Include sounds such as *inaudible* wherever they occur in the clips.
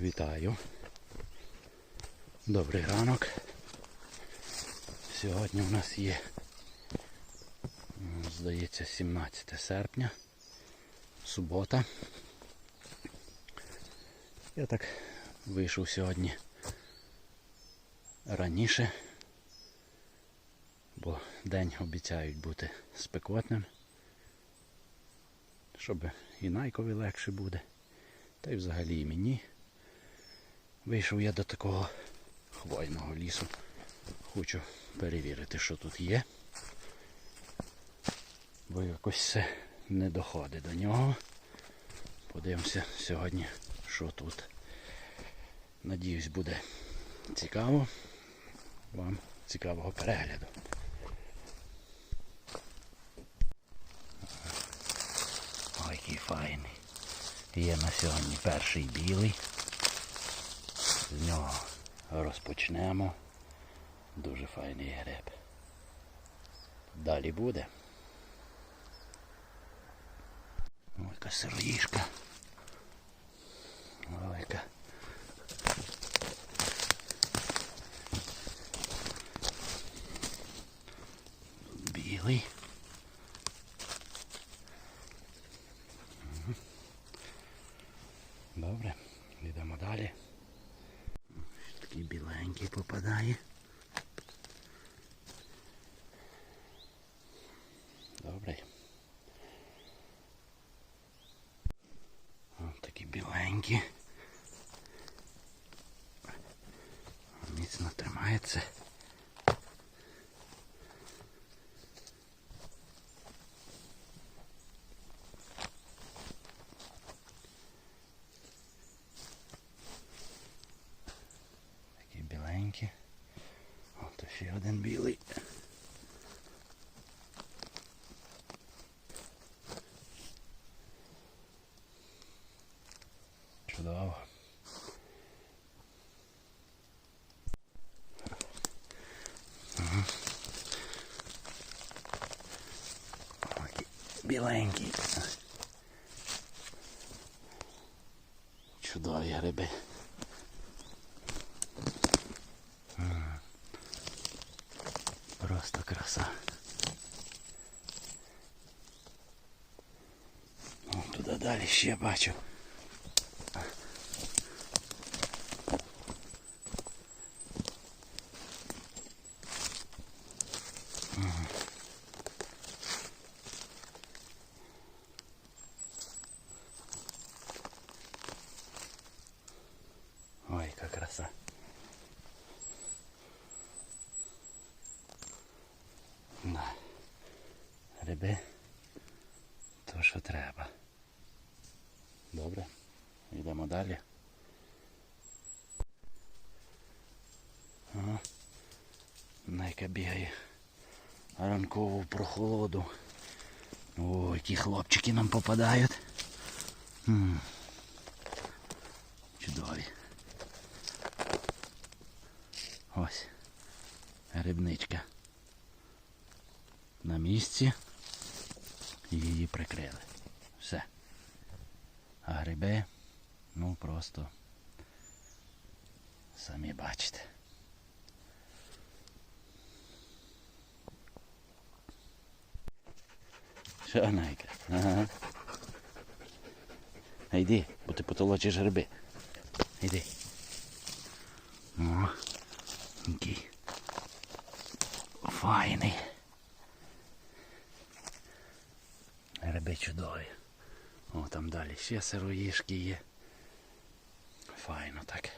Вітаю. Добрий ранок. Сьогодні у нас є, здається, 17 серпня, субота. Я так вийшов сьогодні раніше, бо день обіцяють бути спекотним, щоб і найкові легше буде, та й взагалі і мені. Вийшов я до такого хвойного лісу. Хочу перевірити, що тут є. Бо якось все не доходить до нього. Подивимося сьогодні, що тут. Надіюсь, буде цікаво. Вам цікавого перегляду. Ой, який файний. Є на сьогодні перший білий. Нього розпочнемо. Дуже файний гриб. Далі буде. Ой, яка сироїшка. Ой, яка. Білий. Мгм. Добре, йдемо далі. Ось Такий біленький попадає. Добре. Ось такі біленькі. Міцно тримається. Біленький. Чудові гриби. М. Просто краса. О, туди далі ще бачу. Ой, Найка бігає ранкову прохолоду. О, які хлопчики нам попадають. М. Чудові. Ось. Грибничка. На місці. Її прикрили. Все. А гриби, ну просто самі бачите. Що найка? Ага. А йди, бо ти потолочиш гриби. Йди. О, який. Файний. Чудові. О, там далі ще сироїшки є. Файно так.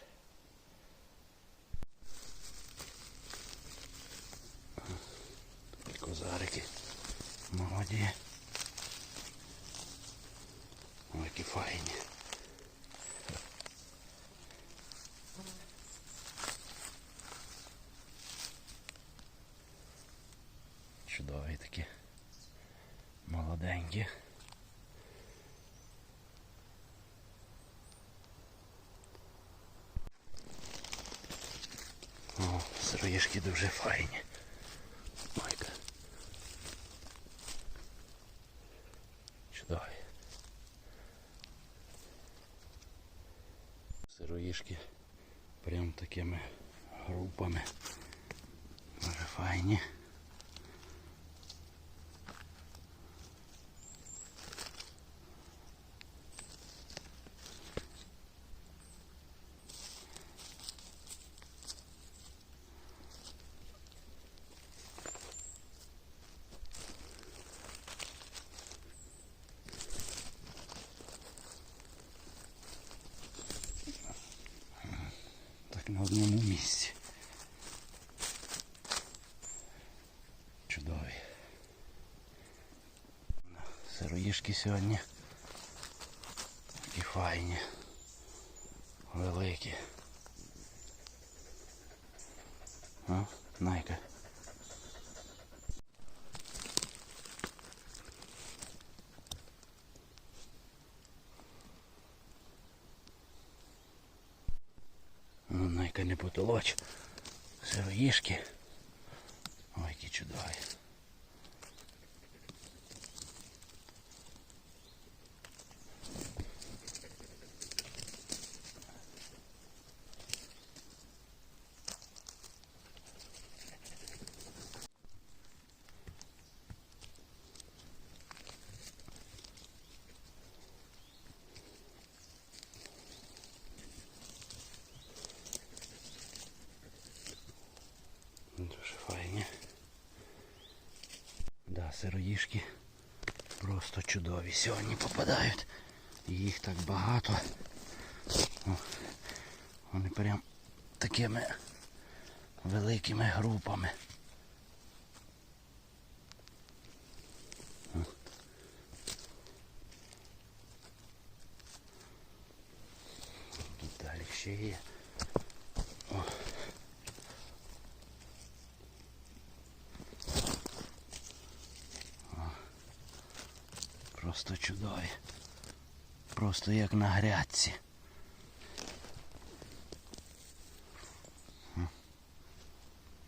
Козарики. Молоді. Ой, які файні. Чудові такі. Молоденькі. О, сироїшки дуже файні. Ой-ка. Чудові. Сироїшки сироїшки прям такими групами. Дуже файні. Так на одному місці. Чудові. Сироїшки сьогодні. Такі файні. Великі. О, найка. Ну, найка не потолоч. Сироїшки. Ой, які чудові. Дуже файні. Да, сироїшки просто чудові сьогодні попадають. Їх так багато. О, вони прям такими великими групами. Тут далі ще є. О. Просто чудові. Просто як на грядці.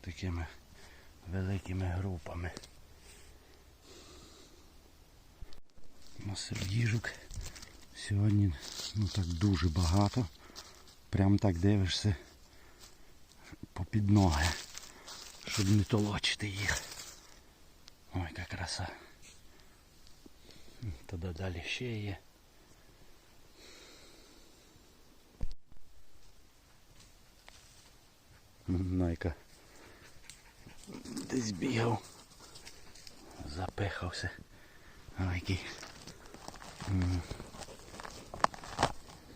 Такими великими групами. На сердіжок сьогодні ну так дуже багато. Прям так дивишся попід ноги, щоб не толочити їх. Ой, яка краса. Туди далі ще є. Найка десь бігав, запихався. Ой, який.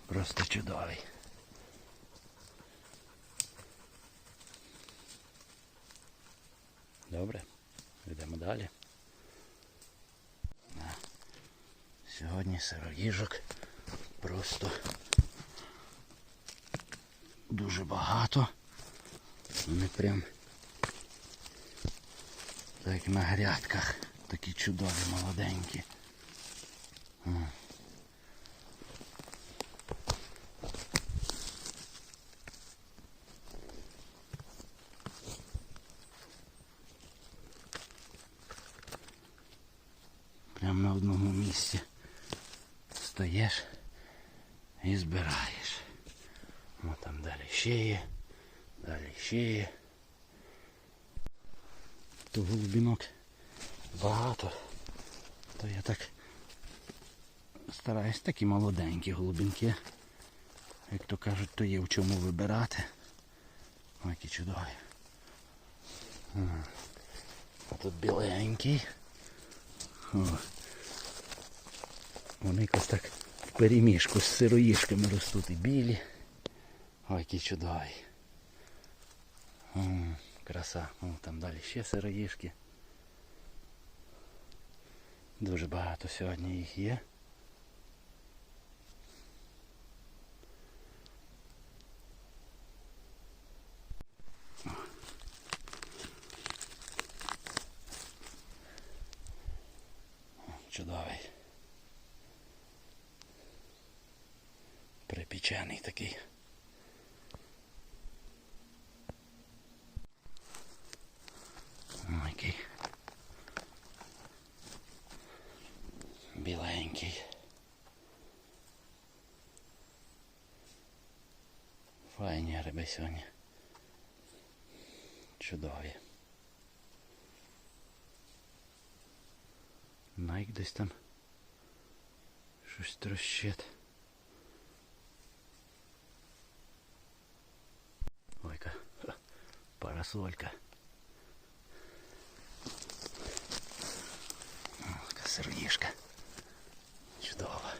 Просто чудовий. Добре, йдемо далі. Сьогодні сироїжок просто дуже багато. Вони прям так на грядках. Такі чудові молоденькі. О. Прям на одному місці стаєш і збираєш. О, там далі ще є, далі ще є. То голубінок багато. То я так стараюсь такі молоденькі голубінки. Як то кажуть, то є в чому вибирати. Ой, які чудові. А тут біленький. О. Вони якось так в переміжку з сироїшками ростуть і білі. Ой, які чудові. Краса. О, там далі ще сироїшки. Дуже багато сьогодні їх є. Чудовий. Припічений такий. Ой, який. Біленький. Риби сьогодні. Чудові. Найк десь там щось трощить. Ой-ка, парасолька. О, яка сироїшка. Чудово.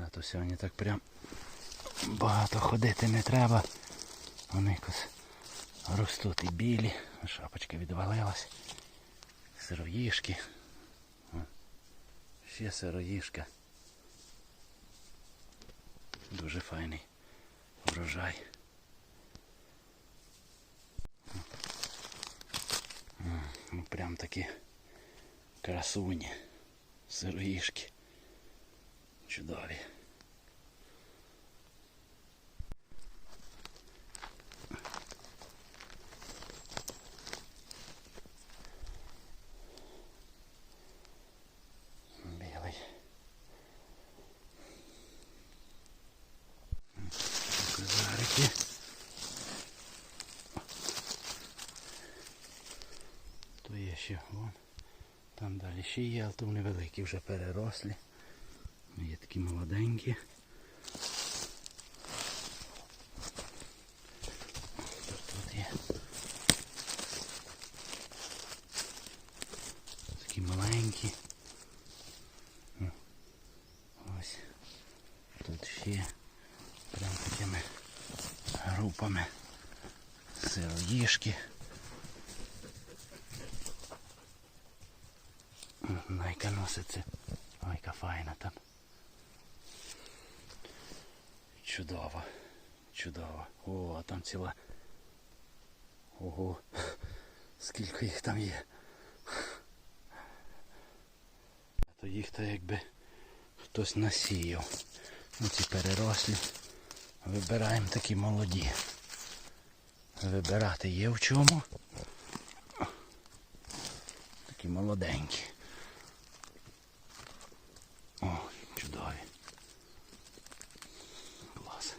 Да, то сьогодні так прям багато ходити не треба. Вони якось ростуть і білі. Шапочка відвалилась. Сироїшки. Ще сироїшка. Дуже файний врожай. Ну, Прям такі красуні. Сироїшки. Чудові. Білий. Козарики. То є ще вон. Там далі ще є, але великі вже перерослі. Є такі молоденькі. Тут, тут є. Такі маленькі. О, Ось. Тут ще прям такими групами сироїшки. Найка носиться. Ой, яка файна там. Чудово. Чудово. О, а там ціла. Ого. *laughs* Скільки їх там є. То їх то якби хтось насіяв. Ну ці перерослі. Вибираємо такі молоді. Вибирати є в чому. Такі молоденькі. О, чудові. Клас.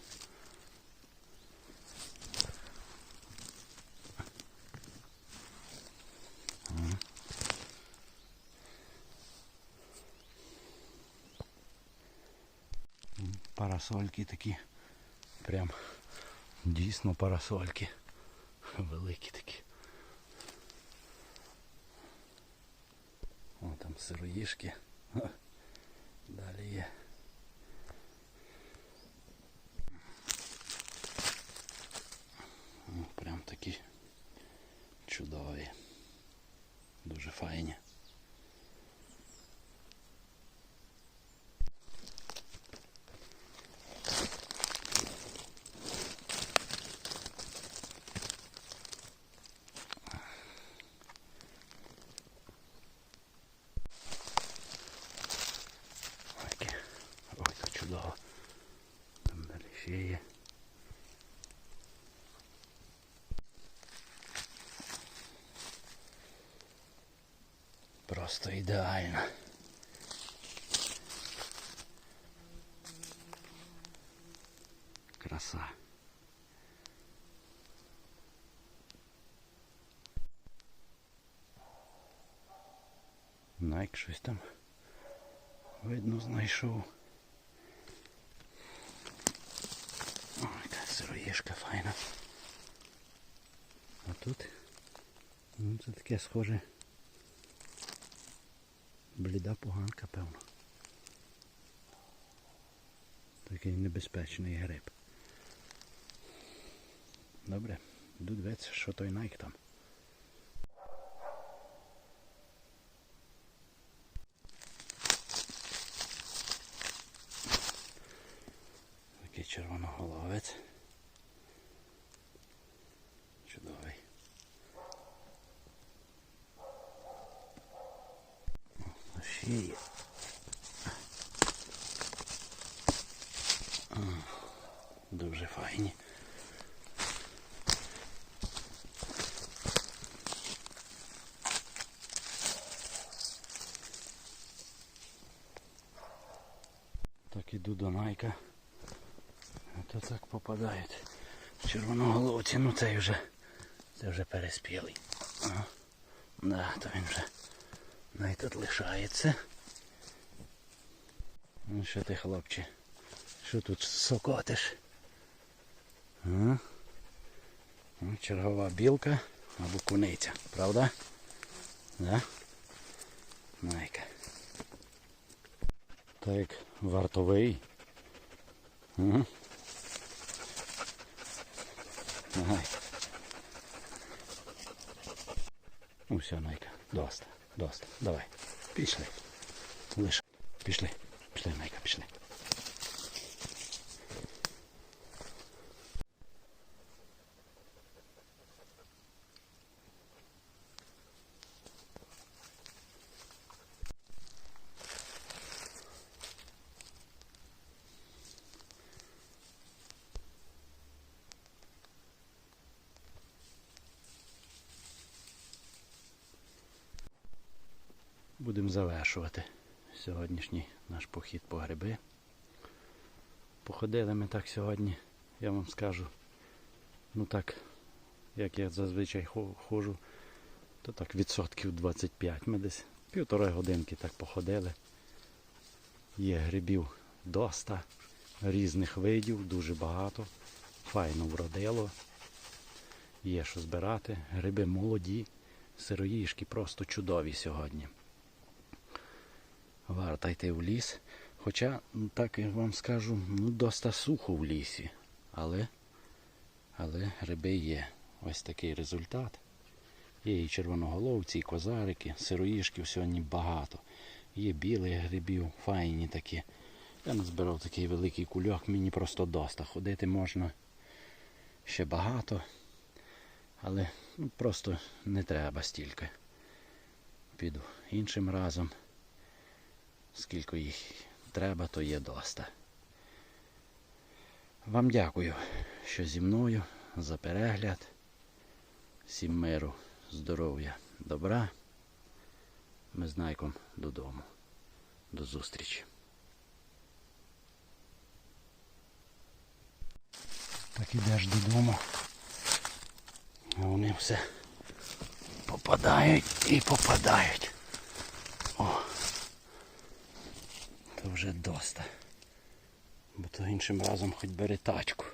М. М, Парасольки такі. Прям дійсно парасольки. Великі такі. О, там сироїшки. Далі є. Просто ідеально. Краса. Найк щось там видно знайшов. Ой, яка сироїшка файна. А тут ну, це таке схоже. Бліда поганка, певно. Такий небезпечний гриб. Добре, йду дивитися, що той найк там. Такий червоноголовець. Чудовий. О, ще є. О, Дуже файні. Так іду до найка. А то так попадають. Червоноголовці, ну цей вже. Це вже переспілий. Ага. Да, то він вже най тут лишається. Ну що ти, хлопче? Що тут сокотиш? А? Ну, Чергова білка або куниця, правда? Да? Найка. Так як вартовий. Ага. Ага. Ну Найка, доста, доста. Давай. Пішли. Лише. Пішли. Пішли, Найка, пішли. Будемо завершувати сьогоднішній наш похід по гриби. Походили ми так сьогодні, я вам скажу. Ну так, як я зазвичай ходжу, то так відсотків 25. Ми десь півтори годинки так походили. Є грибів доста, різних видів, дуже багато. Файно вродило. Є що збирати. Гриби молоді, сироїшки просто чудові сьогодні. Варто йти в ліс. Хоча, ну, так я вам скажу, ну доста сухо в лісі. Але, але гриби є. Ось такий результат. Є і червоноголовці, і козарики, сироїшків сьогодні багато. Є білих грибів, файні такі. Я назбирав такий великий кульок, мені просто доста. Ходити можна ще багато, але ну, просто не треба стільки. Піду іншим разом. Скільки їх треба, то є доста. Вам дякую, що зі мною за перегляд. Всім миру, здоров'я, добра. Ми з Найком додому. До зустрічі. Так ідеш додому. А вони все попадають і попадають. То вже доста. Бо то іншим разом хоч бери тачку.